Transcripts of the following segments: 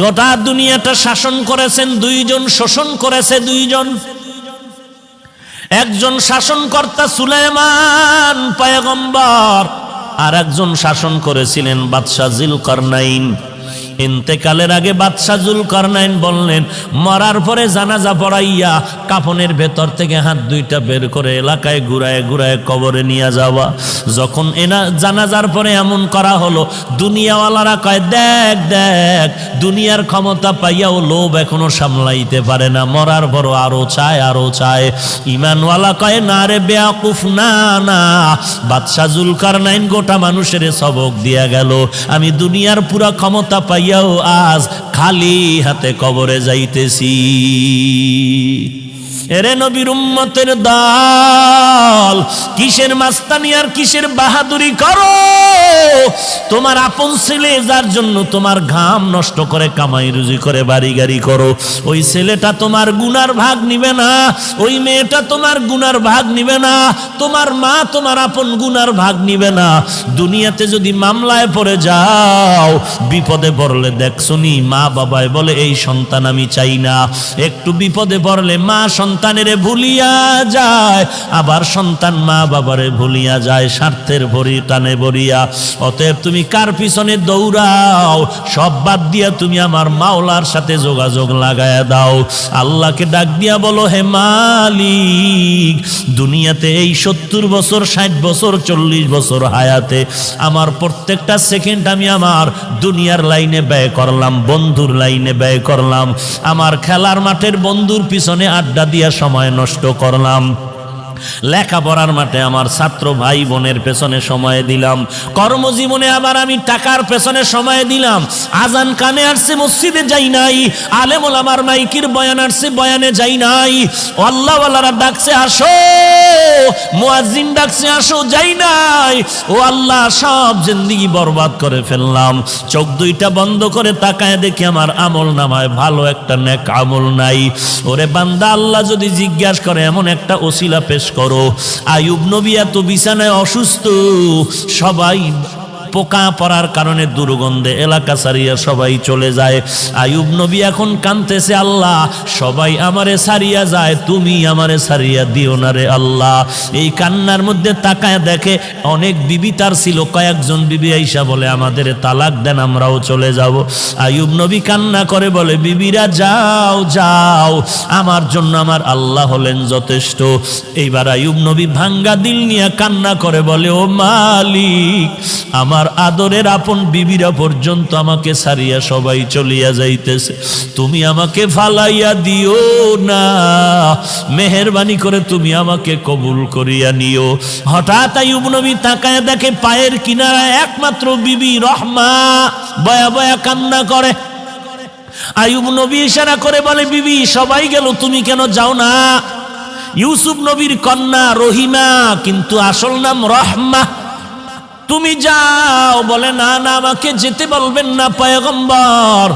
গোটা দুনিয়াটা শাসন করেছেন, দুইজন শোষণ করেছে দুইজন। একজন শাসনকর্তা সুলেমান পায়গম্বর, আর একজন শাসন করেছিলেন বাদশাহ জিল করনাইন ইন্তেকালের আগে বাদশাহ জুল করনাইন বললেন, মরার পরে জানাজা পড়াইয়া কাফনের ভেতর থেকে হাত দুইটা বের করে এলাকায় ঘুরায় ঘুরায় কবরে নিয়ে যাওয়া। যখন এনা জানাজার পরে এমন করা হলো, দুনিয়াওয়ালারা কয়, দেখ দেখ, দুনিয়ার ক্ষমতা পাইয়াও লোভ এখনও সামলাইতে পারে না, মরার পরও আরও চায় আরও চায়। ইমানওয়ালা কয়, না রে বেয়াকুফ, না না। বাদশাহ জুলকার নাইন গোটা মানুষের সবক দিয়া গেল। আমি দুনিয়ার পুরা ক্ষমতা পাইয়াও আজ খালি হাতে কবরে যাইতেছি। এরে নবীর উম্মতের দল, কিসের মাস্তানি আর কিসের বাহাদুরি করো? তোমার আপন ছেলে যার জন্য তোমার ঘাম নষ্ট করে, কামাই রুজি করে বাড়ি গাড়ি করো, ওই ছেলেটা তোমার গুনার ভাগ নিবে না, ওই মেয়েটা তোমার গুনার ভাগ নিবে না, তোমার মা তোমার আপন গুনার ভাগ নিবে না। দুনিয়াতে যদি মামলায় পড়ে যাও, বিপদে পড়লে দেখছনি মা বাবায় বলে, এই সন্তান আমি চাই না। একটু বিপদে পড়লে মা সন্তানেরে ভুলিয়া যায়, আবার সন্তান মা বাবারে ভুলিয়া যায়, স্বার্থের ভরি টানে ভরিয়া। অতএব তুমি কার পিছনে দৌড়াও? সব বাদ দিয়া তুমি আমার মাওলার সাথে যোগাযোগ লাগায়া দাও। আল্লাহকে ডাক দিয়া বলো, হে মালিক, দুনিয়াতে এই সত্তর বছর, ষাট বছর, চল্লিশ বছর হায়াতে আমার প্রত্যেকটা সেকেন্ড আমি আমার দুনিয়ার লাইনে ব্যয় করলাম, বন্ধুর লাইনে ব্যয় করলাম। আমার খেলার মাঠের বন্ধুর পিছনে আড্ডা দিয়া সময় নষ্ট করলাম। লেখাপড়ার মাঠে আমার ছাত্র ভাই বোনের পেছনে সময় দিলাম। কর্মজীবনে আবার আমি টাকার পেছনে সময় দিলাম। আজান কানে আসছে, মসজিদে যাই নাই। আলেমুল আমার মাইকির বয়ান আসছে, বয়ানে যাই নাই। আল্লাহওয়ালারা ডাকছে, আসো। মুয়াজ্জিন ডাকছে, আসো, যাই নাই। ও আল্লাহ, সব জিন্দিগি বরবাদ করে ফেললাম। চোখ দুইটা বন্ধ করে তাকায় দেখি আমার আমল নামায় ভালো একটা নেক আমল নাই। ওরে বান্দা, আল্লাহ যদি জিজ্ঞাসা করে, এমন একটা ওসিলা পেশ করো। আয়ুব নবী এত বিছানায় অসুস্থ সবাই পোকা পড়ার কারণে দুর্গন্ধে এলাকা সারিয়া সবাই চলে যায়। আয়ুব নবী এখন কানতেছে, আল্লাহ, সবাই আমারে সারিয়া যায়, তুমি আমারে সারিয়া দিও না রে আল্লাহ। এই কান্নার মধ্যে তাকায় দেখে অনেক বিবি তার ছিল, কয়েকজন বিবি আইসা বলে, আমাদের তালাক দেন, আমরাও চলে যাব। আয়ুব নবী কান্না করে বলে, বিবিরা, যাও যাও, আমার জন্য আমার আল্লাহ হলেন যথেষ্ট। এইবার আয়ুব নবী ভাঙ্গা দিল নিয়ে কান্না করে বলে, ও মালিক, আমার আদরের আপন বিবিরা পর্যন্ত আমাকে সারিয়া সবাই চলিয়া যাইতেছে। তুমি আমাকে ফালাইয়া দিও না। মেহরবানি করে তুমি আমাকে কবুল করিয়া নিও। হঠাৎ আয়ুব তাকায় দেখে পায়ের কিনারায় একমাত্র বিবি রহমা। বয়া বয়া কান্না করে। আয়ুব নবী ইশারা করে বলে, বিবি, সবাই গেল, তুমি কেন যাও না? ইউসুফ নবীর কন্যা রহিমা, কিন্তু আসল নাম রহমা। তুমি যাও বলে না না আমাকে যেতে বলবেন না পয়গম্বর।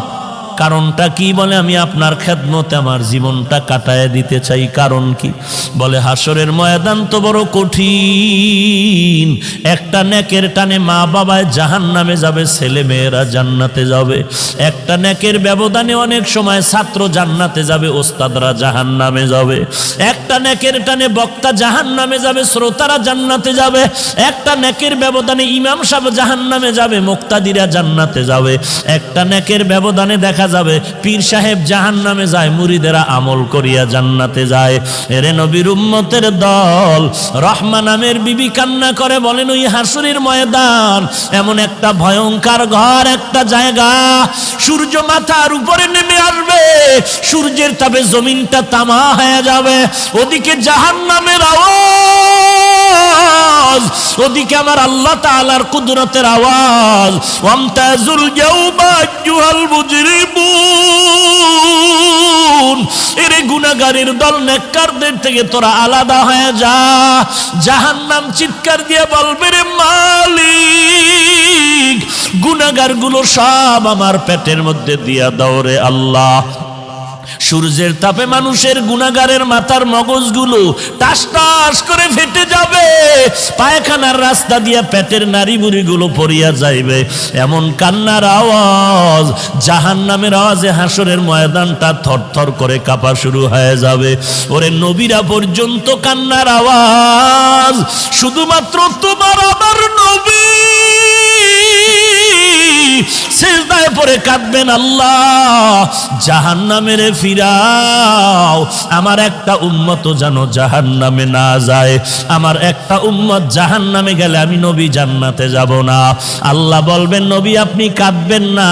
কারণটা কি বলে? আমি আপনার খেদমতে আমার জীবনটা কাটায় দিতে চাই। কারণ কি? বলে, হাসরের ময়দান তো বড় কঠিন। একটা নেকের টানে মা বাবায় জাহান নামে যাবে ছেলে মেয়েরা জান্নাতে যাবে। একটা নেকের ব্যবধানে অনেক সময় ছাত্র জান্নাতে যাবে, ওস্তাদরা জাহান নামে যাবে। একটা নেকের টানে বক্তা জাহান নামে যাবে, শ্রোতারা জান্নাতে যাবে। একটা নেকের ব্যবধানে ইমাম সাহেব জাহান নামে যাবে, মুক্তাদিরা জান্নাতে যাবে। একটা নেকের ব্যবধানে দেখা যাবে। পীর সাহেব জাহান নামে যায়, মুরিদেরা আমল করিয়া জান্নাতে যায়। এরে নবীর উম্মতের দল রহমান নামের বিবি কান্না করে বলেন, ওই হাসুরির ময়দান এমন একটা ভয়ঙ্কর ঘর, একটা জায়গা। সূর্য মাথার উপরে নেমে আসবে, সূর্যের তাপে জমিনটা তামা হয়ে যাবে। ওদিকে জাহান নামের আওয়াজ ওদিকে আমার আল্লাহ তাআলার কুদরতের আওয়াজ। ওয়ামতাজুল জাওবা আইয়ুহাল মুজরিমুন। এরে গুনাহগারের দল, নেককারদের থেকে তোরা আলাদা হয়ে যা। জাহান্নাম চিৎকার দিয়ে বলবে, রে মালিক, গুনাহগারগুলো সব আমার পেটের মধ্যে দিয়া দাও রে আল্লাহ। সূর্যের তাপে মানুষের গুণাগারের মাথার মগজগুলো টাস টাস করে ফেটে যাবে। পায়খানার রাস্তা দিয়ে পেটের নারী বুড়িগুলো পড়িয়া যাইবে। এমন কান্নার আওয়াজ জাহান নামের আওয়াজে হাসরের ময়দানটা থরথর করে কাঁপা শুরু হয়ে যাবে। ওরে নবীরা পর্যন্ত কান্নার আওয়াজ, শুধুমাত্র তোমার আমার নবী। সেজদায় পরে কাঁদবেন আল্লাহ। জাহান নামের ফিরাও। আমার একটা উম্মত যেন জাহান নামে না যায়। আমার একটা উম্মত জাহান নামে গেলে আমি নবী জান্নাতে যাব না। আল্লাহ বলবেন, নবী, আপনি কাঁদবেন না।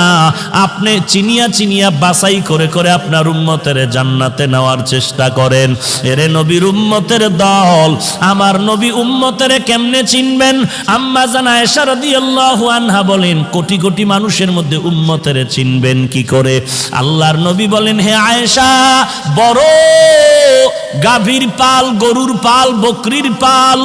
আপনি চিনিয়া চিনিয়া বাছাই করে করে আপনার উম্মতের জান্নাতে নেওয়ার চেষ্টা করেন। এরে নবীর উম্মতের দল, আমার নবী উম্মতের কেমনে চিনবেন? আম্মা জানা এশা রাদিয়াল্লাহু আনহা বলেন, কোটি কোটি মানুষের মধ্যে উম্মতের চিনবেন কি করে? আল্লাহর নবী বলেন, হে আয়েশা বড় গাভীর পাল গরুর পাল বকরির পাল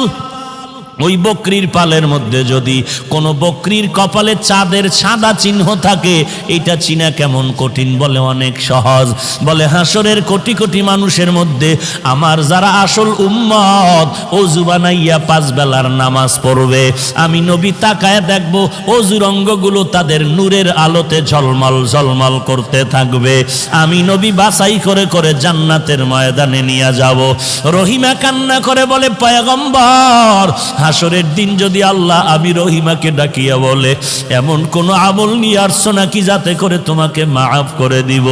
ওই বকরির পালের মধ্যে যদি কোনো বকরির কপালে চাঁদের সাদা চিহ্ন থাকে, এটা চিনা কেমন কঠিন বলে অনেক সহজ। বলে হাসরের কোটি কোটি মানুষের মধ্যে আমার যারা আসল উম্মত অজু বানাইয়া পাঁচ বেলার নামাজ পড়বে। আমি নবী তাকায় দেখব, অজুর অঙ্গগুলো তাদের নূরের আলোতে ঝলমল ঝলমল করতে থাকবে। আমি নবী বাছাই করে করে জান্নাতের ময়দানে নিয়ে যাব। রহিমা কান্না করে বলে, পয়গম্বর হাসরের দিন যদি আল্লাহ আমি রহিমাকে ডাকিয়া বলে, এমন কোন আমল নিয়ে আসছো নাকি যাতে করে তোমাকে মাফ করে দিব?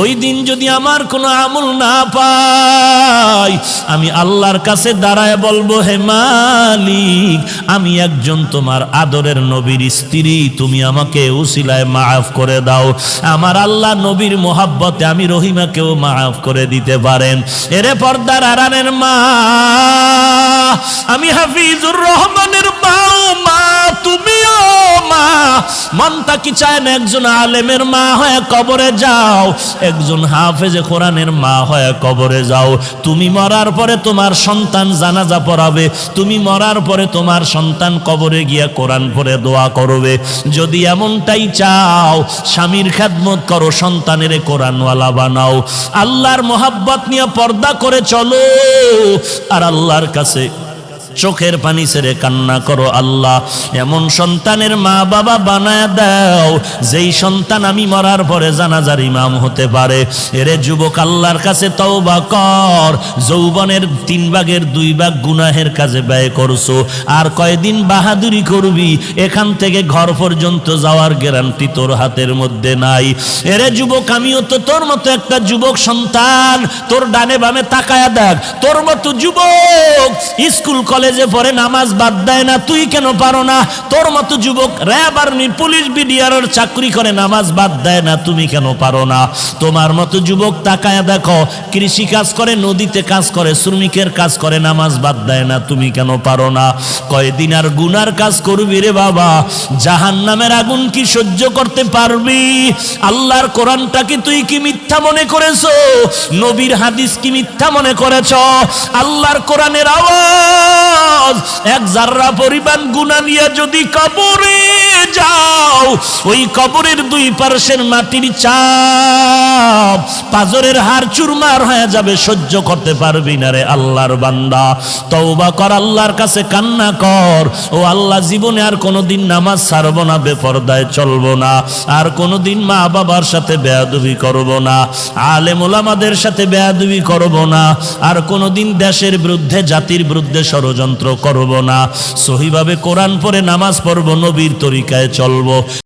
ওই দিন যদি আমার কোনো আমল না পাই, আমি আল্লাহর কাছে দাঁড়ায় বলব, হে মালিক, আমি একজন তোমার আদরের নবীর স্ত্রী, তুমি আমাকে উসিলায় মাফ করে দাও। আমার আল্লাহ নবীর মোহাব্বতে আমি রহিমাকেও মাফ করে দিতে পারেন। এরে পর্দার আরানের মা, আমি হাফিজুর রহমানের মা ও মা, তুমিও মা। মনটা কি চায় একজন আলেমের মা হয়ে কবরে যাও? একজন হাফেজে কোরআনের মা হয়ে কবরে যাও। তুমি মরার পরে তোমার সন্তান জানাজা পড়াবে। তুমি মরার পরে তোমার সন্তান কবরে গিয়া কোরআন পড়ে দোয়া করবে। যদি এমনটাই চাও, স্বামীর খেদমত করো, সন্তানের কোরআনওয়ালা বানাও। আল্লাহর মোহাব্বত নিয়ে পর্দা করে চলো। আর আল্লাহর কাছে চোখের পানি ছেড়ে কান্না করো আল্লাহ। এমন সন্তানের মা বাবা বানায় দাও, যেই সন্তান আমি মরার পরে জানাজার ইমাম হতে পারে। এরে যুবক, আল্লাহর কাছে তওবা কর। যৌবনের তিন ভাগের দুই ভাগ গুনাহের কাজে ব্যয় করছ। আর কয়দিন বাহাদুরি করবি, এখান থেকে ঘর পর্যন্ত যাওয়ার গ্যারান্টি তোর হাতের মধ্যে নাই। এরে যুবক, আমিও তো তোর মতো একটা যুবক সন্তান। তোর ডানে বামে তাকায়া দেখ, তোর মতো যুবক স্কুল, কলেজে পড়ে নামাজ বাদ দেয় না, তুই কেন পারো না? তোর মতো যুবক র্যাব আর্মি পুলিশ বিডিআর চাকরি করে নামাজ বাদ দেয় না, তুমি কেন পারো না? তোমার মতো যুবক তাকায়া দেখো, কৃষি কাজ করে, নদীতে কাজ করে, শ্রমিকের কাজ করে, নামাজ বাদ দেয় না, তুমি কেন পারো না? কয়দিন আর গুনার কাজ করবি রে বাবা? জাহান নামের আগুন কি সহ্য করতে পারবি? আল্লাহর কোরআনটা কি তুই কি মিথ্যা মনে করেছ? নবীর হাদিস কি মিথ্যা মনে করেছ? আল্লাহর কোরআনের আওয়াজ এক জাররা পরিমাণ গুণা নিয়ে যদি কবরে যাও, ওই কবরের দুই পার্শ্বের মাটির চাপ পাজরের হার চুরমার হয়ে যাবে, সহ্য করতে পারবি না রে আল্লাহর বান্দা। তওবা কর, আল্লাহর কাছে কান্না কর। ও আল্লাহ, জীবনে আর কোনোদিন নামাজ ছাড়বো না, বেপরদায় চলবো না। আর কোনোদিন মা বাবার সাথে বেয়াদবি করব না। আলেম ওলামাদের সাথে বেয়াদবি করব না। আর কোনোদিন দেশের বিরুদ্ধে, জাতির বিরুদ্ধে ষড়যন্ত্র করব না। সহিভাবে কোরআন পরে নামাজ পড়ব নবীর তরিকায় চলবো।